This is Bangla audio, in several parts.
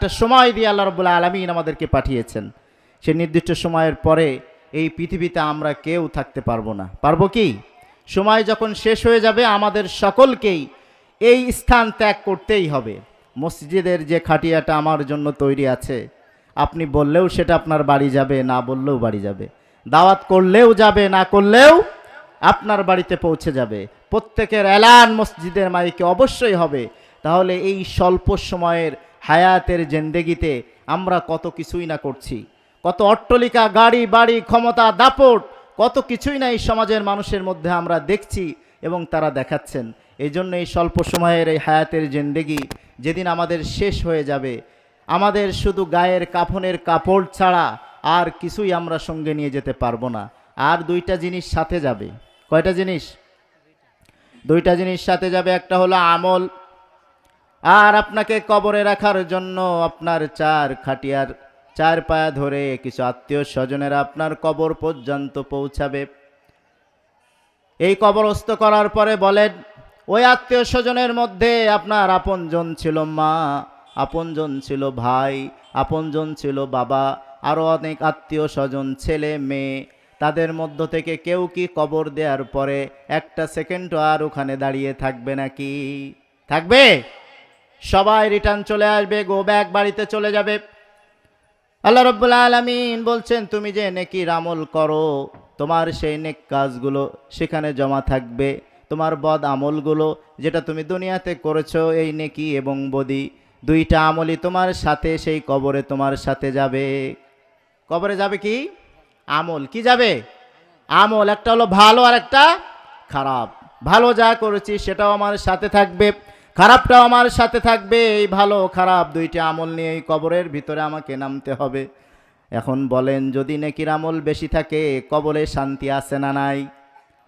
একটা সময় দিয়ে আল্লাহ রবুল্লা আলমিন আমাদেরকে পাঠিয়েছেন। সে নির্দিষ্ট সময়ের পরে এই পৃথিবীতে আমরা কেউ থাকতে পারব না। পারব কি? সময় যখন শেষ হয়ে যাবে, আমাদের সকলকেই এই স্থান ত্যাগ করতেই হবে। মসজিদের যে খাটিয়াটা আমার জন্য তৈরি আছে, আপনি বললেও সেটা আপনার বাড়ি যাবে, না বললেও বাড়ি যাবে। দাওয়াত করলেও যাবে, না করলেও আপনার বাড়িতে পৌঁছে যাবে। প্রত্যেকের এলান মসজিদের মাইকে অবশ্যই হবে। তাহলে এই স্বল্প সময়ের হায়াতের জেন্দেগিতে আমরা কত কিছুই না করছি। কত অট্টলিকা, গাড়ি, বাড়ি, ক্ষমতা, দাপট, কত কিছুই না এই সমাজের মানুষের মধ্যে আমরা দেখছি এবং তারা দেখাচ্ছেন। এই জন্য এই স্বল্প সময়ের এই হায়াতের জেন্দেগি যেদিন আমাদের শেষ হয়ে যাবে, আমাদের শুধু গায়ের কাফনের কাপড় ছাড়া আর কিছুই আমরা সঙ্গে নিয়ে যেতে পারব না। আর দুইটা জিনিস সাথে যাবে। কয়টা জিনিস? দুইটা জিনিস সাথে যাবে, একটা হলো আমল আর আপনাকে কবরে রাখার জন্য আপনার চার খাটিয়ার চার পায়া ধরে কিছু আত্মীয় স্বজনেরা আপনার কবর পর্যন্ত পৌঁছাবে। এই কবরস্থ করার পরে বলেন, ওই আত্মীয় স্বজনের মধ্যে আপনার আপনজন ছিল মা, আপনজন ছিল ভাই, আপনজন ছিল বাবা আরও অনেক আত্মীয় স্বজন, ছেলে, মেয়ে। তাদের মধ্য থেকে কেউ কি কবর দেওয়ার পরে একটা সেকেন্ডও আর ওখানে দাঁড়িয়ে থাকবে নাকি? থাকবে? সবাই রিটার্ন চলে আসবে, গো ব্যাগ বাড়িতে চলে যাবে। আল্লাহ রব্বুল আলমিন বলছেন, তুমি যে নেকির আমল করো, তোমার সেই নেক কাজগুলো সেখানে জমা থাকবে। তোমার বদ আমলগুলো যেটা তুমি দুনিয়াতে করেছ, এই নেকি এবং বদি, দুইটা আমলই তোমার সাথে, সেই কবরে তোমার সাথে যাবে। কবরে যাবে কি? আমল। কি যাবে? আমল। একটা হলো ভালো আর একটা খারাপ। ভালো যা করেছি সেটাও আমার সাথে থাকবে। খারাপটাও আমার সাথে থাকবে, এই ভালো খারাপ দুইটা আমল নিয়ে এই কবরের ভিতরে আমাকে নামতে হবে। এখন বলেন, যদি নেকির আমল বেশি থাকে কবরে শান্তি আছে না নাই?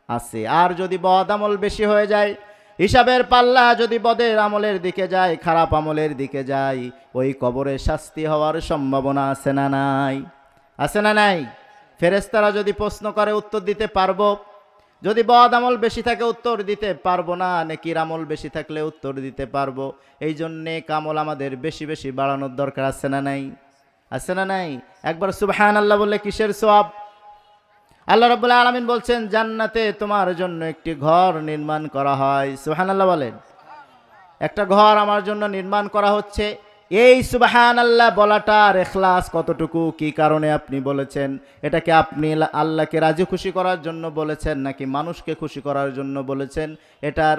আছে। আর যদি বদ আমল বেশি হয়ে যায়, হিসাবের পাল্লা যদি বদের আমলের দিকে যায়, খারাপ আমলের দিকে যায়, ওই কবরে শাস্তি হওয়ার সম্ভাবনা আছে না নাই? আছে না নাই? ফেরেস্তারা যদি প্রশ্ন করে উত্তর দিতে পারব যদি বদ আমল বেশি থাকে, উত্তর দিতে পারব না। নেকির আমল বেশি থাকলে উত্তর দিতে পারব। এই জন্যে কামল আমাদের বেশি বেশি বাড়ানোর দরকার আছে না নাই? আছে না নাই? একবার সুবহান আল্লাহ বললে কিসের সব আল্লাহ রবুল্লা আলমিন বলছেন, জান্নাতে তোমার জন্য একটি ঘর নির্মাণ করা হয়। সুবহান আল্লাহ বলেন। একটা ঘর আমার জন্য নির্মাণ করা হচ্ছে। এই সুবাহান আল্লাহ বলাটার এখলাস কতটুকু? কি কারণে আপনি বলেছেন? এটাকে আপনি আল্লাহকে রাজি খুশি করার জন্য বলেছেন নাকি মানুষকে খুশি করার জন্য বলেছেন? এটার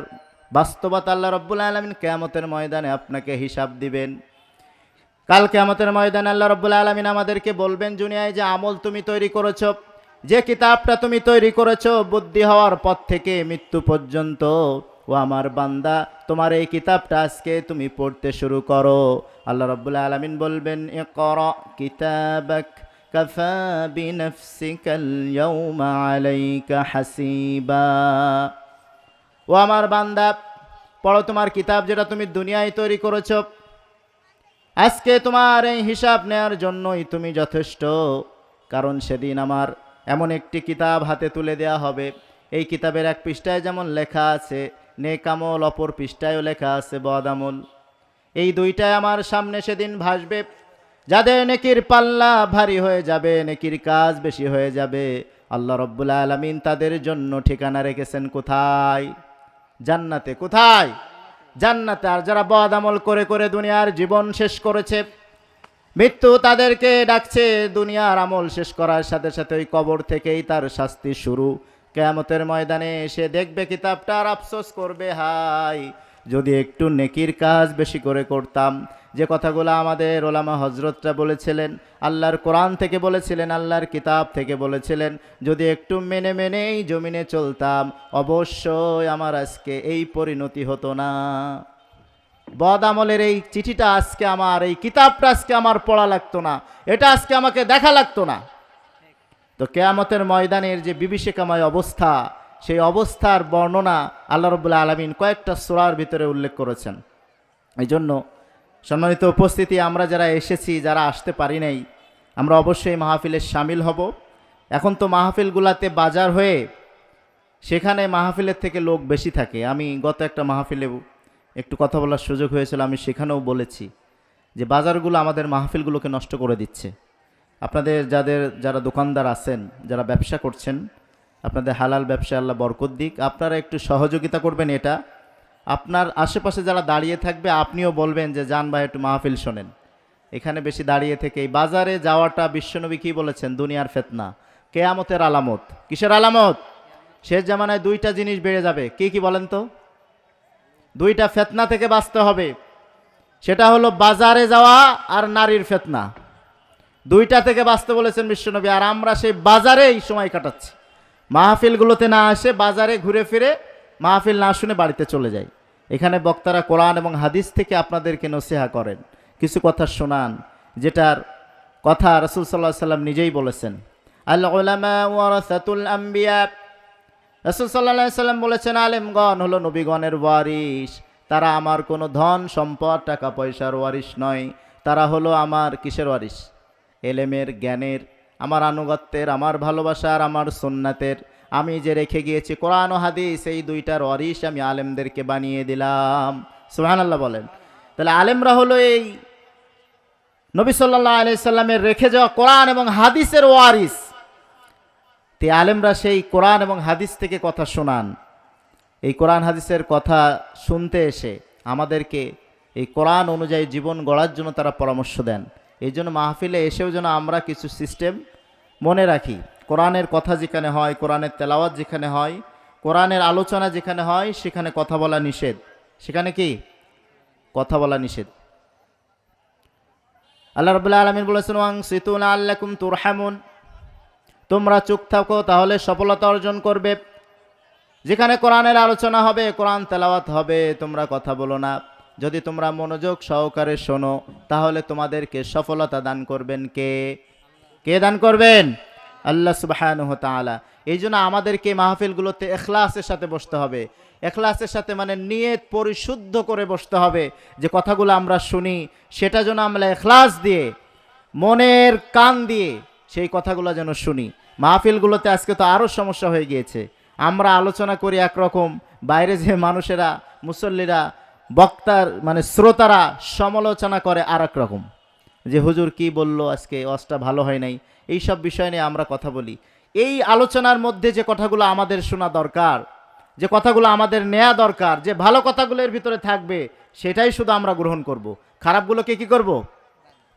বাস্তবতা আল্লাহ রব্বুল আলমিন কেয়ামতের ময়দানে আপনাকে হিসাব দিবেন। কাল কেয়ামতের ময়দানে আল্লাহ রব্বুল আলমিন আমাদেরকে বলবেন জুনিয়ায় যে আমল তুমি তৈরি করেছ, যে কিতাবটা তুমি তৈরি করেছ, বুদ্ধি হওয়ার পর থেকে মৃত্যু পর্যন্ত ও আমার বান্দা, তোমার এই কিতাবটা আজকে তুমি পড়তে শুরু করো। আল্লাহ রব্বুল আলমিন বলবেন এ কর কিতাবাক কাফা বিনফসিকাল ইয়াউমা আলাইকা হাসিবা। ও আমার বান্দা, পড়ো তোমার কিতাব যেটা তুমি দুনিয়ায় তৈরি করেছ। আজকে তোমার এই হিসাব নেওয়ার জন্যই তুমি যথেষ্ট, কারণ সেদিন আমার এমন একটি কিতাব হাতে তুলে দেয়া হবে। এই কিতাবের এক পৃষ্ঠায় যেমন লেখা আছে নেকামল অপর পৃষ্ঠায়ও লেখা আছে বদামল। এই দুইটাই আমার সামনে সেদিন ভাসবে। যাদের নেকির পাল্লা ভারী হয়ে যাবে, নেকির কাজ বেশি হয়ে যাবে, আল্লাহ রব্বুল আলমিন তাদের জন্য ঠিকানা রেখেছেন কোথায়? জান্নাতে। কোথায়? জান্নাতে। আর যারা বদ আমল করে করে দুনিয়ার জীবন শেষ করেছে, মৃত্যু তাদেরকে ডাকছে, দুনিয়ার আমল শেষ করার সাথে সাথে ওই কবর থেকেই তার শাস্তি শুরু। কেয়ামতের ময়দানে এসে দেখবে কিতাবটা আর আফসোস করবে, হাই। যদি একটু নেকির কাজ বেশি করে করতাম। যে কথাগুলো আমাদের ওলামা হজরতরা বলেছিলেন, আল্লাহর কোরআন থেকে বলেছিলেন, আল্লাহর কিতাব থেকে বলেছিলেন, যদি একটু মেনে মেনেই জমিনে চলতাম, অবশ্যই আমার আজকে এই পরিণতি হতো না। বদ আমলের এই চিঠিটা আজকে আমার, এই কিতাবটা আজকে আমার পড়া লাগতো না। এটা আজকে আমাকে দেখা লাগতো না। তো কেয়ামতের ময়দানের যে বিভীষিকাময় অবস্থা, সেই অবস্থার বর্ণনা আল্লাহ রবুল্লা আলমিন কয়েকটা সোরার ভিতরে উল্লেখ করেছেন। এই জন্য সম্মানিত উপস্থিতি, আমরা যারা এসেছি, যারা আসতে পারি নাই, আমরা অবশ্যই মাহফিলে সামিল হব। এখন তো মাহফিলগুলাতে বাজার হয়ে সেখানে মাহফিলের থেকে লোক বেশি থাকে। আমি গত একটা মাহফিলে একটু কথা বলার সুযোগ হয়েছিল, আমি সেখানেও বলেছি যে বাজারগুলো আমাদের মাহফিলগুলোকে নষ্ট করে দিচ্ছে। আপনাদের যাদের, যারা দোকানদার আছেন, যারা ব্যবসা করছেন, আপনাদের হালাল ব্যবসা আল্লাহ বরকত দিক। আপনারা একটু সহযোগিতা করবেন এটা। আপনার আশেপাশে যারা দাঁড়িয়ে থাকবে, আপনিও বলবেন যে, যান ভাই, একটু মাহফিল শোনেন। এখানে বেশি দাঁড়িয়ে থেকে, এই বাজারে যাওয়াটা বিশ্বনবী কী বলেছেন? দুনিয়ার ফেতনা। কেয়ামতের আলামত। কিসের আলামত? শেষ জামানায় দুইটা জিনিস বেড়ে যাবে। কি কি বলেন তো? দুইটা ফেতনা থেকে বাঁচতে হবে। সেটা হলো বাজারে যাওয়া আর নারীর ফেতনা। দুইটা থেকে বাঁচতে বলেছেন বিশ্বনবী, আর আমরা সেই বাজারেই সময় কাটাচ্ছি। মাহফিলগুলোতে না আসে বাজারে ঘুরে ফিরে মাহফিল না শুনে বাড়িতে চলে যাই। এখানে বক্তারা কোরআন এবং হাদিস থেকে আপনাদেরকে নসিহা করেন। কিছু কথা শোনান, যেটার কথা রসুল সাল্লাহ সাল্লাম নিজেই বলেছেন। রসুল সাল্লাহ সাল্লাম বলেছেন, আলেমগণ হলো নবীগণের ওয়ারিস তারা আমার কোনো ধন, সম্পদ টাকা পয়সার ওয়ারিস নয়। তারা হলো আমার কিসের ওয়ারিস এলেমের জ্ঞানের, আমার আনুগত্যের, আমার ভালোবাসার, আমার সুন্নাতের। আমি যে রেখে গিয়েছি কোরআন ও হাদিস, এই দুইটার ওয়ারিস আমি আলেমদেরকে বানিয়ে দিলাম। সুহান আল্লাহ বলেন। তাহলে আলেমরা হলো এই নবী সাল্লাহ আলি সাল্লামের রেখে যাওয়া কোরআন এবং হাদিসের ওয়ারিস তে আলেমরা সেই কোরআন এবং হাদিস থেকে কথা শোনান। এই কোরআন হাদিসের কথা শুনতে এসে আমাদেরকে এই কোরআন অনুযায়ী জীবন গড়ার জন্য তারা পরামর্শ দেন। এই জন্য মাহফিলে এসেও যেন আমরা কিছু সিস্টেম মনে রাখি। কোরআনের কথা যেখানে হয়, কোরআনের তেলাওয়াত যেখানে হয়, কোরআনের আলোচনা যেখানে হয়, সেখানে কথা বলা নিষেধ। সেখানে কি? কথা বলা নিষেধ। আল্লাহ রবুল্লা আলমিন বলেছেন ওয়াং সিতুন আল্লাকুম তুরহামুন। তোমরা চুপ থাকো, তাহলে সফলতা অর্জন করবে। যেখানে কোরআনের আলোচনা হবে, কোরআন তেলাওয়াত হবে, তোমরা কথা বলো না। যদি তোমরা মনোযোগ সহকারে শোনো, তাহলে তোমাদেরকে সফলতা দান করবেন কে? কে দান করবেন? আল্লাহ সুবাহানুহ এই জন্য আমাদেরকে মাহফিলগুলোতে এখলাসের সাথে বসতে হবে। এখলাসের সাথে মানে নিয়ত পরিশুদ্ধ করে বসতে হবে। যে কথাগুলো আমরা শুনি, সেটা যেন আমরা এখলাস দিয়ে, মনের কান দিয়ে সেই কথাগুলো যেন শুনি। মাহফিলগুলোতে আজকে তো আরও সমস্যা হয়ে গিয়েছে। আমরা আলোচনা করি একরকম। বাইরে যে মানুষেরা, মুসল্লিরা বক্তার মানে শ্রোতারা সমালোচনা করে আর রকম। যে হুজুর কি বলল আজকে অসটা ভালো হয় নাই? এই সব বিষয় নিয়ে আমরা কথা বলি। এই আলোচনার মধ্যে যে কথাগুলো আমাদের শোনা দরকার, যে কথাগুলো আমাদের নেয়া দরকার, যে ভালো কথাগুলোর ভিতরে থাকবে, সেটাই শুধু আমরা গ্রহণ করব। খারাপগুলোকে কি করব।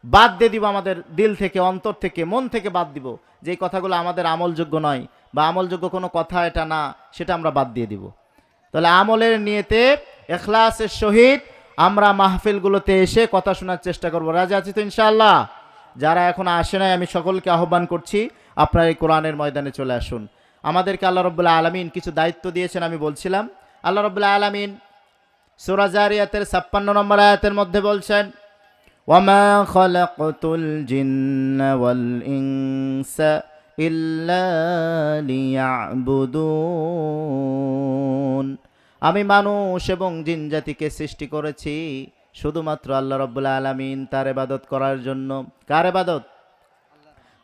বাদ দিয়ে দিব আমাদের দিল থেকে, অন্তর থেকে, মন থেকে বাদ দিব। যে কথাগুলো আমাদের আমলযোগ্য নয়, বা আমলযোগ্য কোনো কথা এটা না, সেটা আমরা বাদ দিয়ে দিব। তাহলে আমলের নিয়েতে এখলাসের সহিত আমরা মাহফিলগুলোতে এসে কথা শোনার চেষ্টা করব। রাজা আছি তো ইনশাআল্লাহ? যারা এখন আসে নাই, আমি সকলকে আহ্বান করছি, আপনারা এই কোরআনের ময়দানে চলে আসুন। আমাদেরকে আল্লাহ রব্বুল্লাহ আলমিন কিছু দায়িত্ব দিয়েছেন আমি বলছিলাম। আল্লাহ রব্বুল্লাহ আলমিন সুরাজারিয়াতের ছাপ্পান্ন নম্বর আয়াতের মধ্যে বলছেন, ওয়ামা ওয়াল ইল্লা আমি মানুষ এবং জিন জাতিকে সৃষ্টি করেছি শুধুমাত্র আল্লাহ রব্বুল্লাহ আলমিন তার এবাদত করার জন্য। কার এবাদত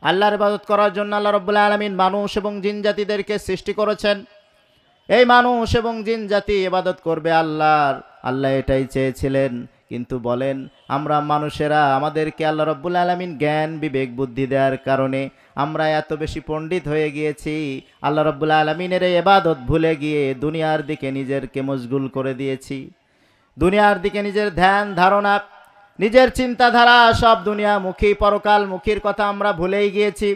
আল্লাহর ইবাদত করার জন্য আল্লাহ রব্বুল্লাহ আলমিন মানুষ এবং জিন জাতিদেরকে সৃষ্টি করেছেন। এই মানুষ এবং জিন জাতি ইবাদত করবে আল্লাহর। আল্লাহ এটাই চেয়েছিলেন, কিন্তু বলেন, আমরা মানুষেরা আমাদেরকে আল্লাহ রব্বুল আলমিন জ্ঞান, বিবেক, বুদ্ধি দেওয়ার কারণে আমরা এত বেশি পণ্ডিত হয়ে গিয়েছি। আল্লাহ রব্বুল আলমিনের এই এবাদত ভুলে গিয়ে দুনিয়ার দিকে নিজেরকে মশগুল করে দিয়েছি। দুনিয়ার দিকে নিজের ধ্যান, ধারণা, নিজের চিন্তাধারা সব দুনিয়ামুখী পরকাল মুখীর কথা আমরা ভুলেই গিয়েছি।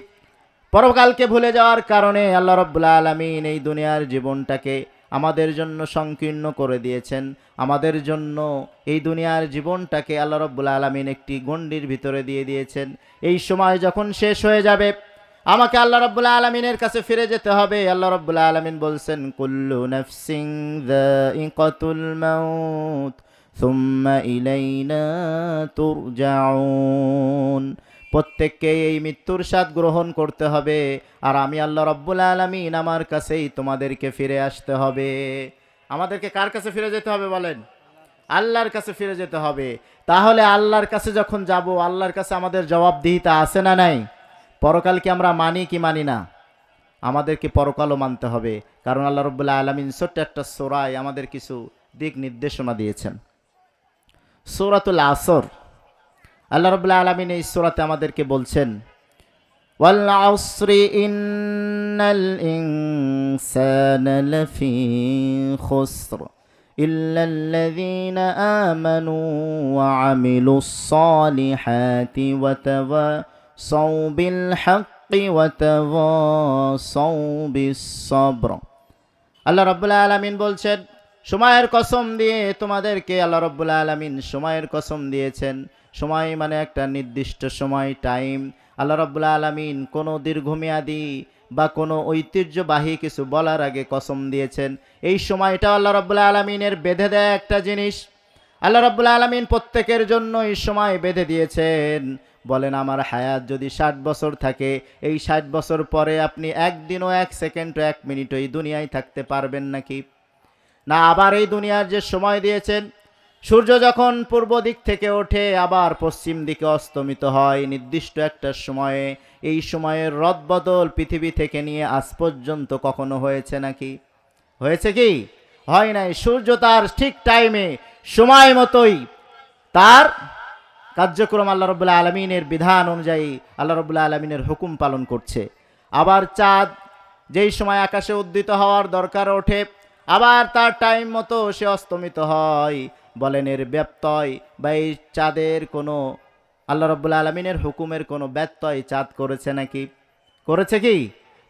পরকালকে ভুলে যাওয়ার কারণে আল্লাহ রব্বুল্লা আলমিন এই দুনিয়ার জীবনটাকে আমাদের জন্য সংকীর্ণ করে দিয়েছেন। আমাদের জন্য এই দুনিয়ার জীবনটাকে আল্লাহ রব্বুল আলমিন একটি গণ্ডির ভিতরে দিয়ে দিয়েছেন। এই সময় যখন শেষ হয়ে যাবে আমাকে আল্লাহ রব্বুল আলমিনের কাছে ফিরে যেতে হবে। আল্লাহ রব্বুল আলমিন বলছেন, কুল্লু নফসিং ইকতুল প্রত্যেককে এই মৃত্যুর স্বাদ গ্রহণ করতে হবে, আর আমি আল্লাহ রব্বুল আলমিন আমার কাছেই তোমাদেরকে ফিরে আসতে হবে। আমাদেরকে কার কাছে ফিরে যেতে হবে বলেন? আল্লাহর কাছে ফিরে যেতে হবে। তাহলে আল্লাহর কাছে যখন যাব, আল্লাহর কাছে আমাদের জবাবদিহিতা আছে না নাই? পরকালকে আমরা মানি কি মানি না? আমাদেরকে পরকালও মানতে হবে। কারণ আল্লাহ রব্বুল্লাহ আলমিন ছোট্ট একটা সোরায় আমাদের কিছু দিক নির্দেশনা দিয়েছেন। সোরাতুল আসর। আল্লাহ রবুল্লাহ আলমিন এই সোরাতে আমাদেরকে বলছেন ইল্লাল্লাযীনা আমানু ওয়া সালিহাতি ওয়া الذين آمنوا وعملوا الصالحات وتواصوا بالحق وتواصوا بالصبر আল্লাহ রব্বুল্লাহ আলমিন বলছেন সময়ের কসম দিয়ে তোমাদেরকে আল্লাহ রব্বুল্লাহ আলমিন সময়ের কসম দিয়েছেন সময় মানে একটা নির্দিষ্ট সময় টাইম আল্লাহ রব্বুল্লাহ আলমিন কোনো দীর্ঘমেয়াদী বা কোনো ঐতিহ্যবাহী কিছু বলার আগে কসম দিয়েছেন এই সময়টা আল্লাহ রব্বুল্লাহ আলমিনের বেঁধে দেয় একটা জিনিস আল্লাহ রব্বুল্লাহ আলমিন প্রত্যেকের জন্য এই সময় বেঁধে দিয়েছেন। বলেন, আমার হায়াত যদি ষাট বছর থাকে, এই ষাট বছর পরে আপনি একদিনও এক সেকেন্ডও এক মিনিটও এই দুনিয়ায় থাকতে পারবেন নাকি? না, আবার এই দুনিয়ার যে সময় দিয়েছেন, সূর্য যখন পূর্ব দিক থেকে ওঠে, আবার পশ্চিম দিকে অস্তমিত হয়। নির্দিষ্ট একটা সময়ে, এই সময়ের রদবদল পৃথিবী থেকে নিয়ে আজ পর্যন্ত কখনো হয়েছে নাকি? হয়েছে কি? হয় নাই। সূর্য তার ঠিক টাইমে সময় মতোই তার কার্যক্রম আল্লাহ রবুল্লাহ আলমিনের বিধান অনুযায়ী আল্লাহ রবুল্লাহ আলমিনের হুকুম পালন করছে। আবার চাঁদ যেই সময় আকাশে উদ্দিত হওয়ার দরকার ওঠে, আবার তার টাইম মতো সে অস্তমিত হয়। বলেন এর ব্যত্যয় বা এই চাঁদের কোনো আল্লাহ রব্বুল্লা আলমিনের হুকুমের কোনো ব্যত্যয় চাঁদ করেছে নাকি? করেছে কি?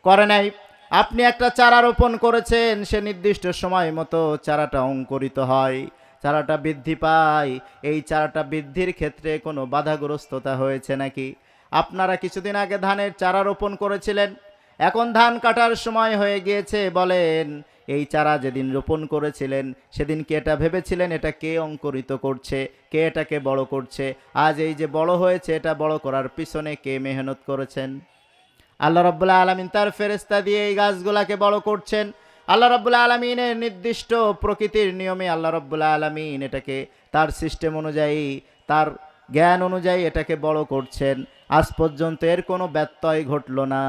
করে নাই। আপনি একটা চারা রোপণ করেছেন, সে নির্দিষ্ট সময় মতো চারাটা অঙ্কুরিত হয়, চারাটা বৃদ্ধি পায়। এই চারাটা বৃদ্ধির ক্ষেত্রে কোনো বাধাগ্রস্ততা হয়েছে নাকি? আপনারা কিছুদিন আগে ধানের চারা রোপণ করেছিলেন, এখন ধান কাটার সময় হয়ে গিয়েছে, বলেন, এই চারা যেদিন রোপণ করেছিলেন, সেদিন কে এটা ভেবেছিলেন, এটা কে অঙ্কুরিত করছে, কে এটাকে বড় করছে? আজ এই যে বড় হয়েছে, এটা বড় করার পিছনে কে মেহনত করেছেন? আল্লাহ রব্বুল্লাহ আলমিন তার ফেরেস্তা দিয়ে এই গাছগুলাকে বড় করছেন। আল্লাহ রব্বুল্লাহ আলমিনের নির্দিষ্ট প্রকৃতির নিয়মে আল্লাহ রব্বুল্লাহ আলমিন এটাকে তার সিস্টেম অনুযায়ী, তার জ্ঞান অনুযায়ী এটাকে বড় করছেন। আজ পর্যন্ত এর কোনো ব্যত্যয় ঘটলো না।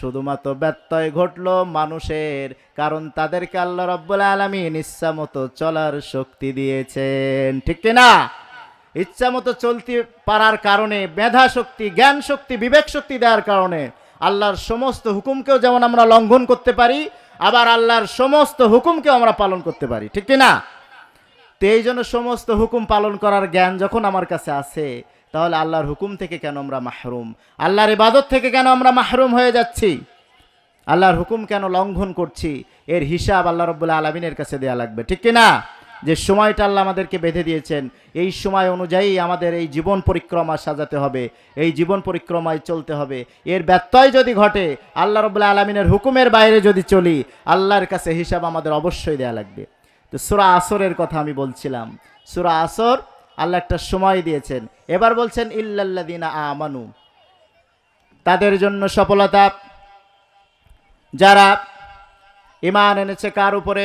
শুধুমাত্র ব্যত্যয় ঘটলো মানুষের, কারণ তাদেরকে আল্লাহ রব্বুল্লাহ আলমিন ইচ্ছা মতো চলার শক্তি দিয়েছেন। ঠিক না? ইচ্ছা মতো চলতে পারার কারণে, মেধা শক্তি, জ্ঞান শক্তি, বিবেক শক্তি দেওয়ার কারণে আল্লাহর সমস্ত হুকুমকেও যেমন আমরা লঙ্ঘন করতে পারি, আবার আল্লাহর সমস্ত হুকুমকেও আমরা পালন করতে পারি। ঠিক না তো এই জন্য সমস্ত হুকুম পালন করার জ্ঞান যখন আমার কাছে আছে, তাহলে আল্লাহর হুকুম থেকে কেন আমরা মাহরুম? আল্লাহর ইবাদত থেকে কেন আমরা মাহরুম হয়ে যাচ্ছি? আল্লাহর হুকুম কেন লঙ্ঘন করছি? এর হিসাব আল্লাহ রব্বুল্লাহ আলমিনের কাছে দেয়া লাগবে। ঠিক না যে সময়টা আল্লাহ আমাদেরকে বেঁধে দিয়েছেন, এই সময় অনুযায়ী আমাদের এই জীবন পরিক্রমা সাজাতে হবে, এই জীবন পরিক্রমায় চলতে হবে। এর ব্যত্যয় যদি ঘটে, আল্লাহ রবুল্লাহ আলমিনের হুকুমের বাইরে যদি চলি, আল্লাহর কাছে হিসাব আমাদের অবশ্যই দেয়া লাগবে। তো সুরা আসরের কথা আমি বলছিলাম। সুরা আসর আল্লাহ একটা সময় দিয়েছেন। এবার বলছেন ইল্লাল্লাদিনা আমানু। তাদের জন্য সফলতা, যারা ইমান এনেছে কার উপরে?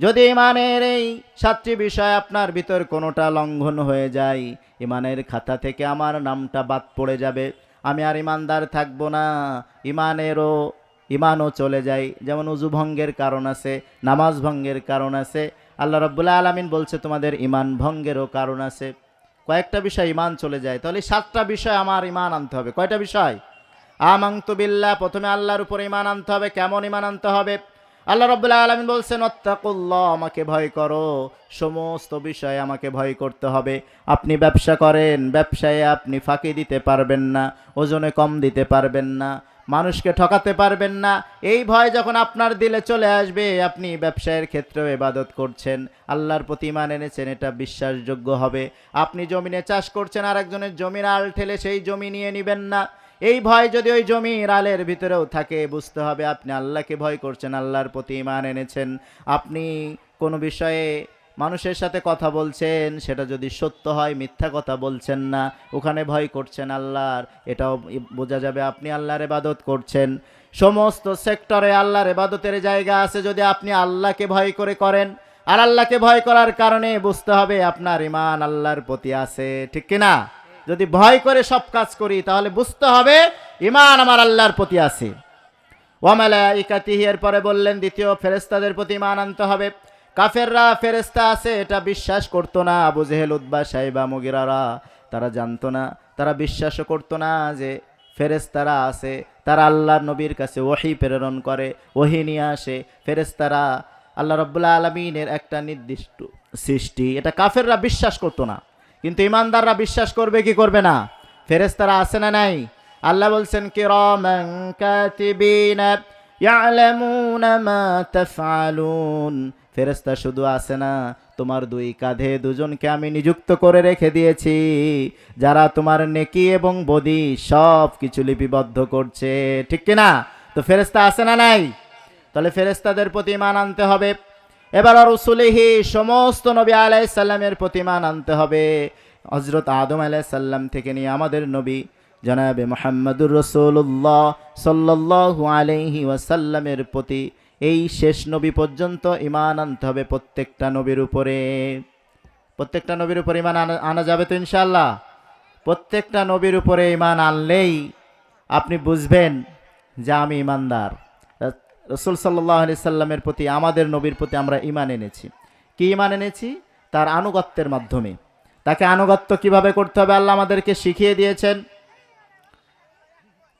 যদি ইমানের এই সাতটি বিষয় আপনার ভিতর কোনোটা লঙ্ঘন হয়ে যায়, ইমানের খাতা থেকে আমার নামটা বাদ পড়ে যাবে। আমি আর ইমানদার থাকব না। ইমানেরও, ইমানও চলে যায়। যেমন উজু ভঙ্গের কারণ আছে, নামাজ ভঙ্গের কারণ আছে। আল্লাহ রব্বুল্লাহ আলমিন বলছে, তোমাদের ইমান ভঙ্গেরও কারণ আছে। কয়েকটা বিষয় ইমান চলে যায়। তাহলে সাতটা বিষয় আমার ইমান আনতে হবে। কয়টা বিষয়? আমাংতু বিল্লাহ, প্রথমে আল্লাহর উপর ইমান আনতে হবে। কেমন ইমান আনতে হবে? আল্লাহ রব্বুল্লাহ আলমিন বলছেন অত্তাকুল্লাহ আমাকে ভয় করো। সমস্ত বিষয়ে আমাকে ভয় করতে হবে। আপনি ব্যবসা করেন, ব্যবসায় আপনি ফাঁকি দিতে পারবেন না, ওজনে কম দিতে পারবেন না, মানুষকে ঠকাতে পারবেন না। এই ভয় যখন আপনার দিলে চলে আসবে, আপনি ব্যবসায়ের ক্ষেত্রেও ইবাদত করছেন। আল্লাহর প্রতি মান এনেছেন, এটা বিশ্বাসযোগ্য হবে। আপনি জমিনে চাষ করছেন আর একজনের জমির আল ঠেলে সেই জমি নিয়ে নেবেন না। এই ভয় যদি ওই জমির আলের ভিতরেও থাকে, বুঝতে হবে আপনি আল্লাহকে ভয় করছেন, আল্লাহর প্রতি ইমান এনেছেন। আপনি কোনো বিষয়ে মানুষের সাথে কথা বলছেন, সেটা যদি সত্য হয়, মিথ্যা কথা বলছেন না, ওখানে ভয় করছেন আল্লাহর, এটাও বোঝা যাবে আপনি আল্লাহর এবাদত করছেন। সমস্ত সেক্টরে আল্লাহর এবাদতের জায়গা আছে, যদি আপনি আল্লাহকে ভয় করে করেন। আর আল্লাহকে ভয় করার কারণে বুঝতে হবে আপনার ইমান আল্লাহর প্রতি আছে, ঠিক কিনা? যদি ভয় করে সব কাজ করি, তাহলে বুঝতে হবে ইমান আমার আল্লাহর প্রতি আছে। ওয়ামালাইকাতিহি এরপরে বললেন, দ্বিতীয় ফেরেস্তাদের প্রতি ইমান আনতে হবে। কাফেররা ফেরেস্তা আছে, এটা বিশ্বাস করতো না। আবু জেহেল উদ্বা সাহেবা মুগিরারা, তারা জানতো না। তারা বিশ্বাসও করতো না যে ফেরেস্তারা আছে। তারা আল্লাহর নবীর কাছে ওহি প্রেরণ করে, ওহি নিয়ে আসে। ফেরেস্তারা আল্লাহ রব্বুল্লাহ আলমিনের একটা নির্দিষ্ট সৃষ্টি। এটা কাফেররা বিশ্বাস করতো না। কিন্তু ইমানদাররা বিশ্বাস করবে কি করবে না? ফেরেস্তারা আছে না নাই? আল্লাহ বলছেন তাফআলুন। ফেরেস্তা শুধু আসে না, তোমার দুই কাঁধে দুজনকে আমি নিযুক্ত করে রেখে দিয়েছি, যারা তোমার নেকি এবং বদি সব কিছু লিপিবদ্ধ করছে। ঠিক কিনা? তো ফেরেস্তা আসে না নাই? তাহলে ফেরেস্তাদের প্রতি মান আনতে হবে। এবার রসুলিহি সমস্ত নবী আলাইসাল্লামের প্রতি মান আনতে হবে। হজরত আদম আলাইসাল্লাম থেকে নিয়ে আমাদের নবী জনাবে মোহাম্মদুর রসুল্লাহ সাল্লাল্লাহু আলাইহি ওয়াসাল্লামের প্রতি এই শেষ নবী পর্যন্ত ইমান আনতে হবে প্রত্যেকটা নবীর উপরে। প্রত্যেকটা নবীর উপরে ইমান আনা যাবে তো ইনশাল্লাহ প্রত্যেকটা নবীর উপরে ইমান আনলেই আপনি বুঝবেন যে আমি ইমানদার রসুল সাল্লাহ আলি সাল্লামের প্রতি আমাদের নবীর প্রতি আমরা ইমান এনেছি কি ইমান এনেছি তার আনুগত্যের মাধ্যমে তাকে আনুগত্য কিভাবে করতে হবে আল্লাহ আমাদেরকে শিখিয়ে দিয়েছেন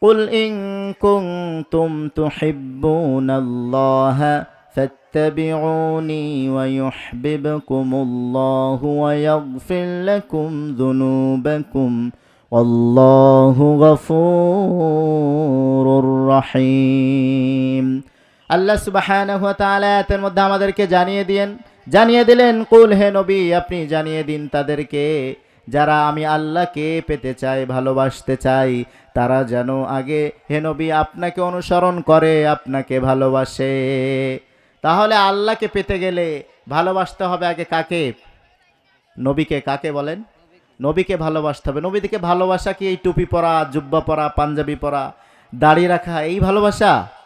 قل إن كنتم تحبون الله فاتبعوني ويحببكم الله ويغفر لكم ذنوبكم والله غفور رحيم আল্লাহ আয়াতের মধ্যে আমাদেরকে জানিয়ে দিয়েন, জানিয়ে দিলেন, কুল হে নবী, আপনি জানিয়ে দিন তাদেরকে, যারা আমি আল্লাহকে পেতে চাই, ভালোবাসতে চাই, তারা যেন আগে হে নবী আপনাকে অনুসরণ করে, আপনাকে ভালোবাসে। তাহলে আল্লাহকে পেতে গেলে ভালোবাসতে হবে আগে কাকে? নবীকে কাকে বলেন? নবীকে ভালোবাসতে হবে। নবীদিকে ভালোবাসা কি এই টুপি পরা, জুব্বা পরা, পাঞ্জাবি পরা, দাড়ি রাখা, এই ভালোবাসা?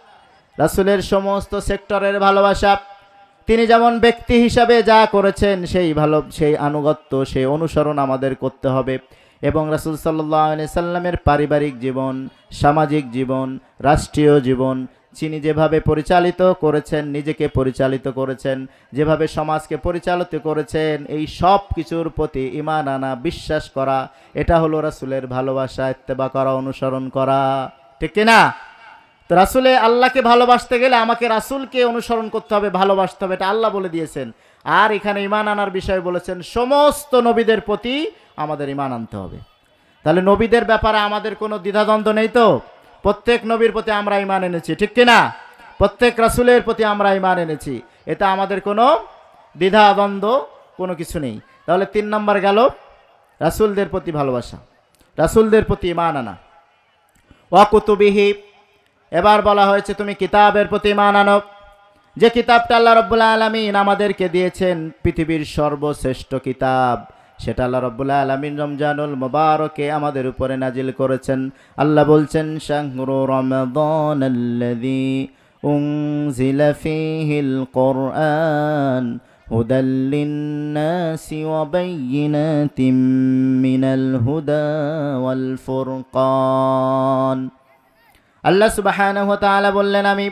রাসুলের সমস্ত সেক্টরের ভালোবাসা। তিনি যেমন ব্যক্তি হিসাবে যা করেছেন, সেই ভালো, সেই আনুগত্য, সেই অনুসরণ আমাদের করতে হবে। এবং রাসুল সাল্লাহ সাল্লামের পারিবারিক জীবন, সামাজিক জীবন, রাষ্ট্রীয় জীবন তিনি যেভাবে পরিচালিত করেছেন, নিজেকে পরিচালিত করেছেন, যেভাবে সমাজকে পরিচালিত করেছেন, এই সব কিছুর প্রতি ইমান আনা, বিশ্বাস করা, এটা হলো রাসুলের ভালোবাসা, ইত্তেবা করা, অনুসরণ করা। ঠিক কিনা? তো রাসুলে আল্লাহকে ভালোবাসতে গেলে আমাকে রাসুলকে অনুসরণ করতে হবে, ভালোবাসতে হবে, এটা আল্লাহ বলে দিয়েছেন। আর এখানে ইমান আনার বিষয় বলেছেন, সমস্ত নবীদের প্রতি আমাদের ইমান আনতে হবে। তাহলে নবীদের ব্যাপারে আমাদের কোনো দ্বিধাদ্বন্দ্ব নেই তো? প্রত্যেক নবীর প্রতি আমরা ইমান এনেছি, ঠিক কিনা প্রত্যেক রাসুলের প্রতি আমরা ইমান এনেছি। এটা আমাদের কোনো দ্বিধাদ্বন্দ্ব, কোনো কিছু নেই। তাহলে তিন নম্বর গেল, রাসুলদের প্রতি ভালোবাসা। রাসুলদের প্রতি ইমান আনা। ওয়াকুতুবিহি এবার বলা হয়েছে তুমি কিতাবের প্রতি মান আনো যে কিতাবটা আল্লাহ রব্বুল্লা আলমিন আমাদেরকে দিয়েছেন পৃথিবীর সর্বশ্রেষ্ঠ কিতাব সেটা আল্লাহ রব্বুল্লা আলমিন রমজানুল মোবারকে আমাদের উপরে নাজিল করেছেন আল্লাহ বলছেন শাহরু রমদান আল্লাযী উনজিলা ফীহিল কোরআন هدى للناس وبينات من الهدى والفرقان আল্লাহ সুবাহানহু ওয়া তাআলা বললেন, আমি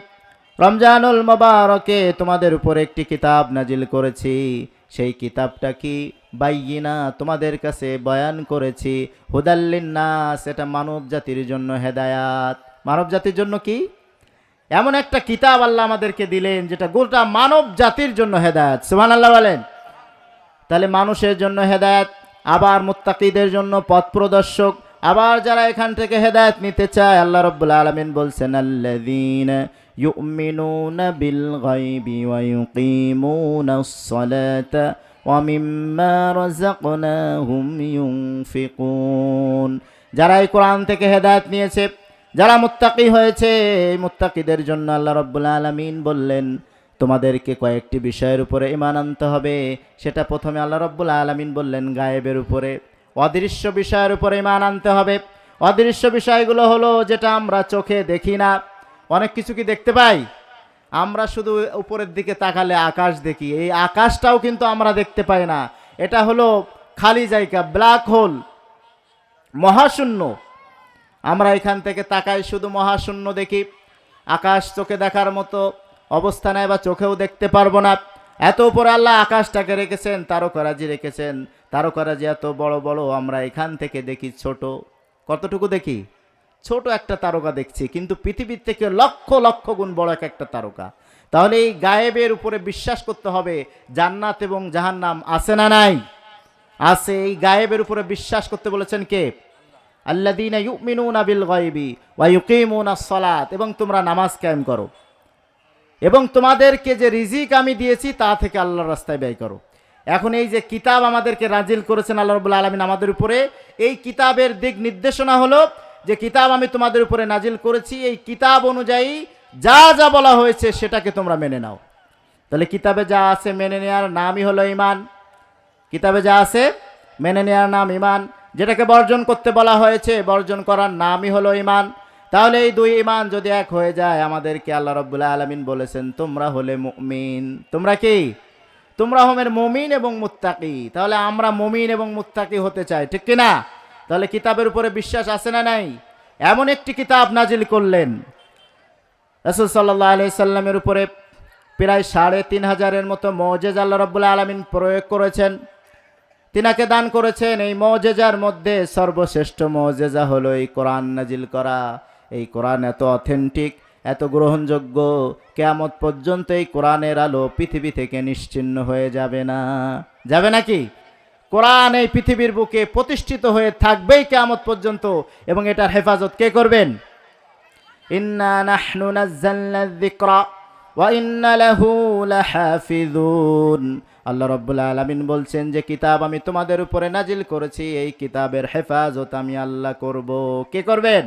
রমজানুল মোবারকে তোমাদের উপর একটি কিতাব নাজিল করেছি। সেই কিতাবটা কি বাইয়িনা? তোমাদের কাছে বয়ান করেছি। হুদাল্লিন নাস এটা মানব জাতির জন্য হেদায়াত। মানব জাতির জন্য কি? এমন একটা কিতাব আল্লাহ আমাদেরকে দিলেন, যেটা গোটা মানব জাতির জন্য হেদায়াত। সুহান আল্লাহ বলেন। তাহলে মানুষের জন্য হেদায়াত, আবার মুত্তাকিদের জন্য পথ প্রদর্শক আবার যারা এখান থেকে হেদায়ত নিতে চায়, আল্লাহ রব্বুল আলামিন বলছেন গায়বি ওয়া ইউকিমুনাস সালাতা ওয়া মিম্মা রাযাকনাহুম ইউনফিকুন। যারা এই কোরআন থেকে হেদায়েত নিয়েছে, যারা মুত্তাকি হয়েছে, এই মুত্তাকিদের জন্য আল্লাহ রব্বুল আলামিন বললেন, তোমাদেরকে কয়েকটি বিষয়ের উপরে ইমান আনতে হবে। সেটা প্রথমে আল্লাহ রব্বুল আলমিন বললেন, গায়েবের উপরে। অদৃশ্য বিষয়ের উপরে ইমান আনতে হবে। অদৃশ্য বিষয়গুলো হলো যেটা আমরা চোখে দেখি না। অনেক কিছু কি দেখতে পাই? আমরা শুধু উপরের দিকে তাকালে আকাশ দেখি। এই আকাশটাও কিন্তু আমরা দেখতে পাই না। এটা হলো খালি জায়গা ব্ল্যাক হোল মহাশূন্য। আমরা এখান থেকে তাকাই শুধু মহাশূন্য দেখি। আকাশ চোখে দেখার মতো অবস্থা নেয় বা চোখেও দেখতে পারব না। এত উপরে আল্লাহ আকাশটাকে রেখেছেন, তারকারাজি রেখেছেন। তারকারাজি এত বড় বড়, আমরা এখান থেকে দেখি ছোট। কতটুকু দেখি? ছোট একটা তারকা দেখছি, কিন্তু পৃথিবীর থেকে লক্ষ লক্ষ গুণ বড় এক একটা তারকা। তাহলে এই গায়েবের উপরে বিশ্বাস করতে হবে, জান্নাত এবং জাহান্নাম আছে না নাই? আছে, এই গায়েবের উপরে বিশ্বাস করতে বলেছেন কে? আল্লাদিনা ইউমিনুনা বিল গায়বি ওয়া ইউকিমুনা সলাত, এবং তোমরা নামাজ কায়েম করো। এবং তোমাদেরকে যে রিজিক আমি দিয়েছি, তা থেকে আল্লাহর রাস্তায় ব্যয় করো। এখন এই যে কিতাব আমাদেরকে রাজিল করেছেন আল্লাহ রবুল্লা আলমিন আমাদের উপরে, এই কিতাবের দিক নির্দেশনা হলো যে কিতাব আমি তোমাদের উপরে নাজিল করেছি, এই কিতাব অনুযায়ী যা যা বলা হয়েছে সেটাকে তোমরা মেনে নাও। তাহলে কিতাবে যা আছে মেনে নেওয়ার নামই হলো ইমান কিতাবে যা আছে মেনে নেওয়ার নাম ইমান যেটাকে বর্জন করতে বলা হয়েছে, বর্জন করার নামই হলো ইমান তাহলে এই দুই ইমান যদি এক হয়ে যায়, আমাদেরকে আল্লাহ রব্বুল্লাহ আলমিন বলেছেন, তোমরা হলে মুমিন। তোমরা কি? তোমরা হোমের মমিন এবং মুত্তাকি। তাহলে আমরা মমিন এবং মুত্তাকি হতে চাই, ঠিক কিনা? তাহলে কিতাবের উপরে বিশ্বাস আছে না নাই? এমন একটি কিতাব নাজিল করলেন। রসুল সাল্লাহ আলি সাল্লামের উপরে প্রায় সাড়ে তিন হাজারের মতো মৌজেজ আল্লাহ রব্বুল্লাহ আলমিন প্রয়োগ করেছেন। তিনাকে দান করেছেন, এই মৌজেজার মধ্যে সর্বশ্রেষ্ঠ মৌজেজা হলো এই কোরআন নাজিল করা। এই কোরআন এত অথেন্টিক এত গ্রহণযোগ্য, কেয়ামত পর্যন্ত এই কোরআনের আলো পৃথিবী থেকে নিশ্চিন্ন হয়ে যাবে না। যাবে নাকি? কোরআন এই পৃথিবীর বুকে প্রতিষ্ঠিত হয়ে থাকবেই কেয়ামত পর্যন্ত এবং এটার হেফাজত কে করবেন? ইন্না ওয়া ইন্না আল্লাহ রব্বুল আলামিন বলছেন যে কিতাব আমি তোমাদের উপরে নাজিল করেছি, এই কিতাবের হেফাজত আমি আল্লাহ করব। কে করবেন?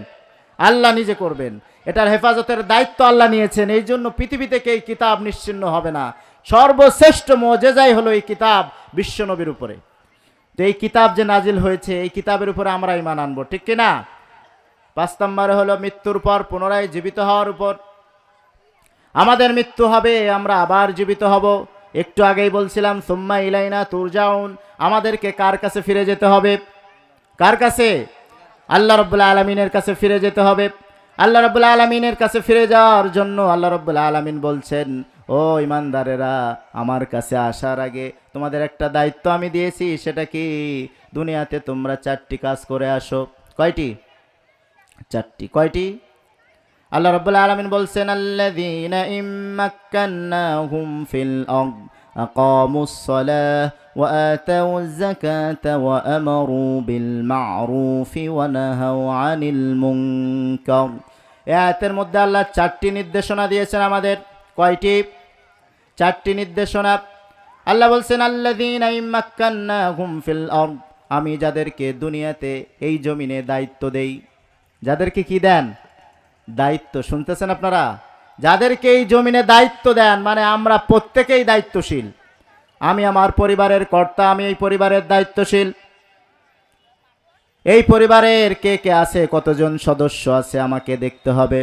আল্লাহ নিজে করবেন। এটার হেফাজতের দায়িত্ব আল্লাহ নিয়েছেন। এই জন্য পৃথিবী থেকে এই কিতাব নিশ্চিন্ন হবে না। সর্বশ্রেষ্ঠ মজেজাই হলো এই কিতাব বিশ্বনবীর উপরে। তো এই কিতাব যে নাজিল হয়েছে, এই কিতাবের উপরে আমরা ইমান আনব, ঠিক কিনা পাঁচ নম্বরে হলো, মৃত্যুর পর পুনরায় জীবিত হওয়ার উপর। আমাদের মৃত্যু হবে, আমরা আবার জীবিত হব। একটু আগেই বলছিলাম, সুম্মা ইলাইনা তুরজাউন। আমাদেরকে কার কাছে ফিরে যেতে হবে? কার কাছে? আল্লাহ রব্বুল্লা আলমিনের কাছে ফিরে যেতে হবে। আল্লাহ রব্বুল্লা আলমিনের কাছে ফিরে যাওয়ার জন্য আল্লাহ রব্বুল্লা আলমিন বলছেন, ও ইমানদারেরা আমার কাছে আসার আগে তোমাদের একটা দায়িত্ব আমি দিয়েছি, সেটা কি? দুনিয়াতে তোমরা চারটি কাজ করে আসো। কয়টি? চারটি। কয়টি? আল্লাহ রাব্বুল আলামিন বলছেন, আল্লাযীনা বিল মা'রুফি ওয়া নাহাউ আনিল মুনকার এই আয়াতের মধ্যে আল্লাহ চারটি নির্দেশনা দিয়েছেন আমাদের। কয়টি? চারটি নির্দেশনা। আল্লাহ বলছেন ইম্মাক্কান্নাহুম ফিল আরদ। আমি যাদেরকে দুনিয়াতে এই জমিনে দায়িত্ব দেই। যাদেরকে কি দেন? দায়িত্ব। শুনতেছেন আপনারা? যাদেরকে এই জমিনে দায়িত্ব দেন মানে আমরা প্রত্যেকেই দায়িত্বশীল। আমি আমার পরিবারের কর্তা, আমি এই পরিবারের দায়িত্বশীল। এই পরিবারের কে কে আছে, কতজন সদস্য আছে আমাকে দেখতে হবে।